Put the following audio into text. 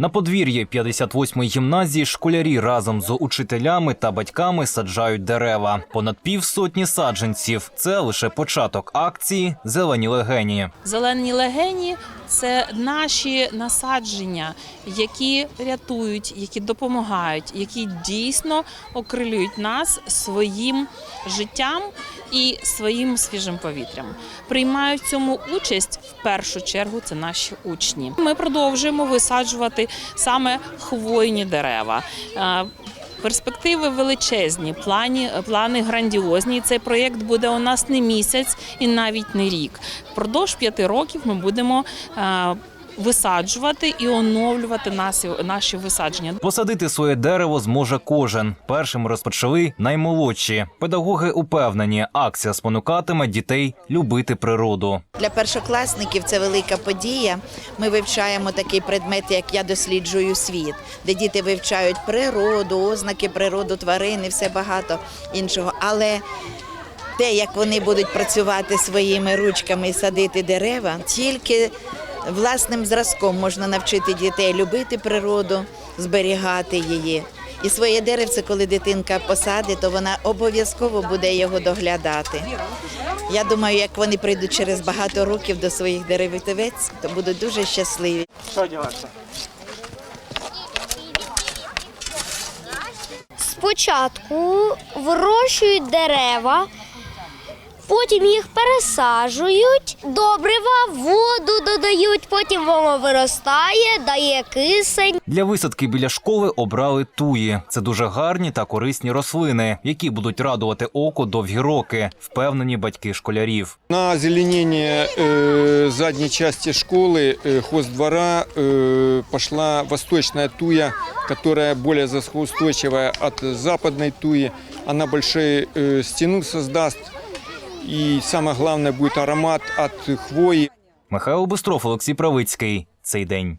На подвір'ї 58-ї гімназії школярі разом з учителями та батьками саджають дерева. Понад півсотні саджанців. Це лише початок акції Зелені легені. Зелені легені це наші насадження, які рятують, які допомагають, які дійсно окрилюють нас своїм життям і своїм свіжим повітрям. Приймають в цьому участь в першу чергу. Це наші учні. Ми продовжуємо висаджувати саме хвойні дерева. Е, Перспективи величезні, плані, плани грандіозні. Цей проєкт буде у нас не місяць і навіть не рік. Впродовж п'яти років ми будемо е, висаджувати і оновлювати наші, наші висадження. Посадити своє дерево зможе кожен. Першим розпочали наймолодші. Педагоги упевнені, акція спонукатиме дітей любити природу. Для першокласників це велика подія. Ми вивчаємо такий предмет, як я досліджую світ, де діти вивчають природу, ознаки природи, тварини, все багато іншого. Але те, як вони будуть працювати своїми ручками і садити дерева, тільки власним зразком можна навчити дітей любити природу, зберігати її. І своє деревце, коли дитинка посадить, то вона обов'язково буде його доглядати. Я думаю, як вони прийдуть через багато років до своїх деревитовець, то будуть дуже щасливі. Спочатку вирощують дерева, потім їх пересаджують, добрива, воду додають, потім воно виростає, дає кисень. Для висадки біля школи обрали туї. Це дуже гарні та корисні рослини, які будуть радувати око довгі роки, впевнені батьки школярів. На озеленение э, задней части школы, э, хоздвора, э, пошла восточная туя, которая более засухоустойчивая от западной туи. Она большую э, стену создаст. И самое главное будет аромат от хвои. Михайло Бистров, Олексій Правицький. Цей день.